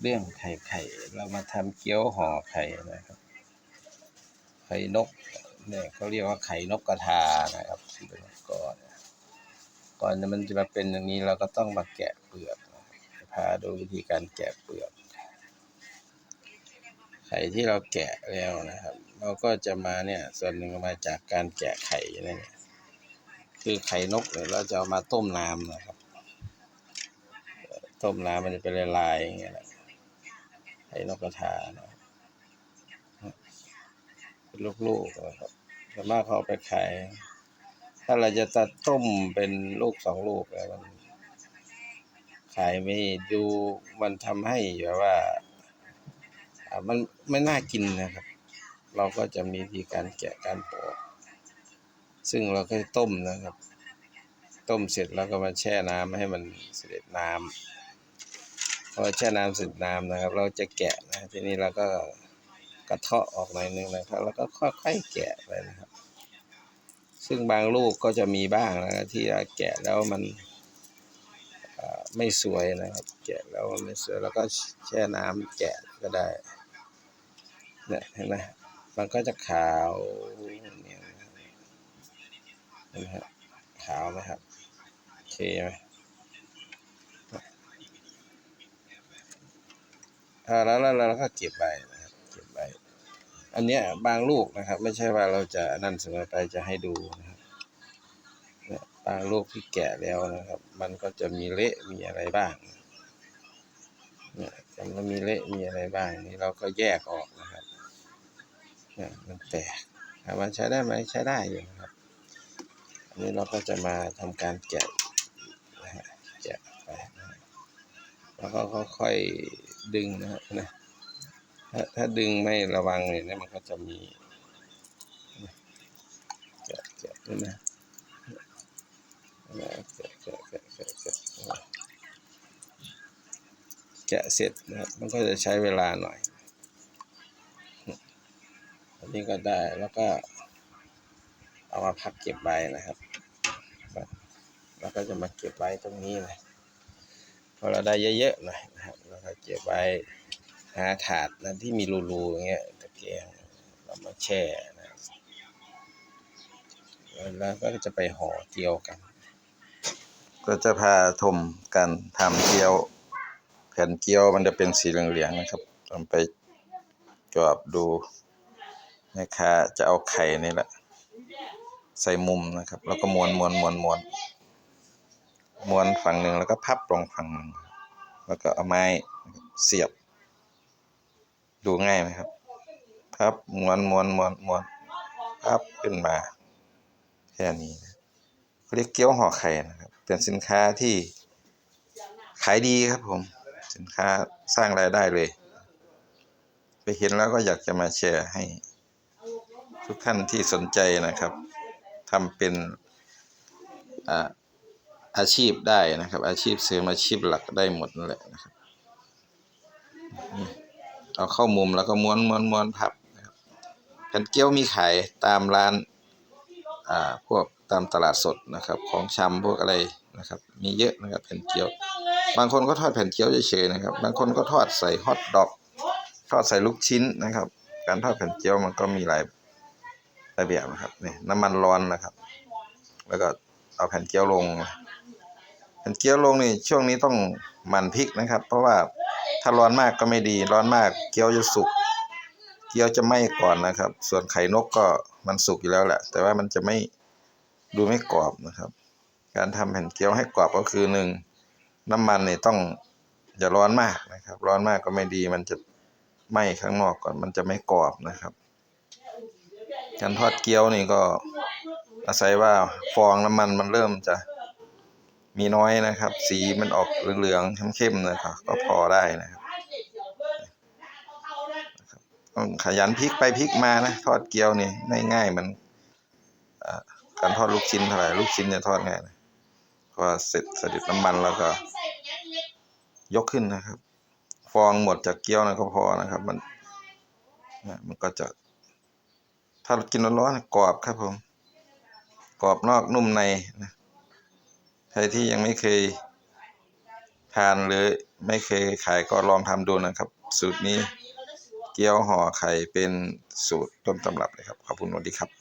เรื่องไข่ไข่ เรามาทำเกี๊ยวห่อไข่นะครับ ไข่นกเนี่ยเขาเรียกว่าไข่นกกระทานะครับเป็นก่อนก่อนมันจะมาเป็นอย่างนี้เราก็ต้องมาแกะเปลือกพาดูวิธีการแกะเปลือก ไข่ที่เราแกะแล้วนะครับ เราก็จะมาเนี่ยส่วนหนึ่งมาจากการแกะไข่นี่คือไข่นกเนี่ยเราจะเอามาต้มน้ำนะครับ ต้มน้ำมันจะเป็นลายๆอย่างเงี้ยแหละ ไข่นกกระทาเนาะเป็นลูกๆนะครับส่วนมากเขาเอาไปขาย ถ้าเราจะตัดต้มเป็นลูกสองลูกแล้วมันขายไม่ดูมันทำให้แบบว่ามันไม่น่ากินนะครับ เราก็จะมีวิธีการแกะการปอกซึ่งเราก็ต้มนะครับ ต้มเสร็จแล้วก็มาแช่น้ำให้มันเสด็จน้ำพ อแช่น้ำเสร็จน้ำนะครับ เราจะแกะนะทีนี้เราก็กระเทาะออกหน่อยนึงนะครับ แล้วก็ค่อยๆแกะไปนะครับ ซึ่งบางลูกก็จะมีบ้างนะที่แกะแล้วมันไม่สวยนะครับ แกะแล้วมันไม่สวยแล้วก็แช่น้ำแกะก็ได้เนี่ยเห็นไหมมันก็จะขาวเนี่ยนะครับเห็นไหมครับขาวไหมครับโอเคไหม อ่าแล้วแล้วเราก็เก็บใบนะครับเก็บใบอันเนี้ยบางลูกนะครับ ไม่ใช่ว่าเราจะนั่นเสมอไปจะให้ดูนะครับเนี่ยบางลูกที่แก่แล้วนะครับ มันก็จะมีเละมีอะไรบ้างเนี่ยมันมีเละมีอะไรบ้างนี่เราก็แยกออกนะครับเนี่ยมันแตกถามว่าใช้ได้ไหมใช้ได้อยู่นะครับอันนี้เราก็จะมาทำการแกะนะฮะแกะไปแล้วก็ค่อยๆ ดึงนะครับนะถ้าถ้าดึงไม่ระวังเนี่ยมันก็จะมีแกะแกะด้วยนะนะแกะแกะแกะแกะแกะแกะเสร็จนะครับมันก็จะใช้เวลาหน่อยอันนี้ก็ได้แล้วก็เอามาพับเก็บใบนะครับ แล้วก็จะมาเก็บไว้ตรงนี้เลย พอเราได้เยอะๆหน่อยนะครับเราก็เก็บไว้หาถาดนั้นที่มีรูๆอย่างเงี้ยตะเกียงเรามาแช่นะครับแล้วก็จะไปห่อเกี๊ยวกัน ก็จะพาชมการทำเกี๊ยวแผ่นเกี๊ยวมันจะเป็นสีเหลืองๆนะครับลองไปจอบดูแม่ค้าจะเอาไข่นี่แหละ ใส่มุมนะครับ แล้วก็ม้วนม้วนม้วนม้วน ม้วนฝั่งหนึ่งแล้วก็พับตรงฝั่งหนึ่งแล้วก็เอาไม้เสียบ ดูง่ายไหมครับ พับม้วนม้วนม้วนม้วนพับขึ้นมาแค่นี้นะเขาเรียกเกี๊ยวห่อไข่นะครับ เป็นสินค้าที่ขายดีครับผม สินค้าสร้างรายได้เลย ไปเห็นแล้วก็อยากจะมาแชร์ให้ ทุกท่านที่สนใจนะครับทำเป็นอ่า อาชีพได้นะครับ อาชีพเสริมอาชีพหลักได้หมดนั่นแหละนะครับเอาเข้ามุมแล้วก็ม้วนม้วนม้วนพับนะครับแผ่นเกี๊ยวมีขายตามร้านอ่าพวกตามตลาดสดนะครับ ของชำพวกอะไรนะครับ มีเยอะนะครับแผ่นเกี๊ยว บางคนก็ทอดแผ่นเกี๊ยวเฉยๆนะครับ บางคนก็ทอดใส่ฮอทดอก ทอดใส่ลูกชิ้นนะครับ การทอดแผ่นเกี๊ยวมันก็มีหลายหลายแบบนะครับนี่น้ำมันร้อนนะครับ แล้วก็เอาแผ่นเกี๊ยวลง เกี๊ยวลงนี่ช่วงนี้ต้องหมั่นพลิกนะครับ เพราะว่าถ้าร้อนมากก็ไม่ดี ร้อนมากเกี๊ยวจะสุก เกี๊ยวจะไหม้ก่อนนะครับ ส่วนไข่นกก็มันสุกอยู่แล้วแหละ แต่ว่ามันจะไม่ดูไม่กรอบนะครับ การทำแผ่นเกี๊ยวให้กรอบก็คือหนึ่งน้ำมันนี่ต้องอย่าร้อนมากนะครับ ร้อนมากก็ไม่ดีมันจะไหม้ข้างนอกก่อนมันจะไม่กรอบนะครับการทอดเกี๊ยวนี่ก็อาศัยว่าฟองน้ำมันมันเริ่มจะ มีน้อยนะครับ สีมันออกเหลืองๆเข้มๆนะครับ ก็พอได้นะครับต้องขยันพลิกไปพลิกมานะทอดเกี๊ยวนี่ง่ายๆมันการทอดลูกชิ้นเท่าไหร่ลูกชิ้นเนี่ยทอดง่ายนะพอเสร็จสด็จน้ำมันแล้วก็ ยกขึ้นนะครับ ฟองหมดจากเกี๊ยวนะก็พอนะครับ มันมันก็จะ ถ้าเรากินร้อนๆกรอบครับผมกรอบนอกนุ่มในนะ ใครที่ยังไม่เคยทานหรือไม่เคยขายก็ลองทำดูนะครับ สูตรนี้เกี๊ยวห่อไข่เป็นสูตรต้นตำรับเลยครับ ขอบคุณวันดีครับ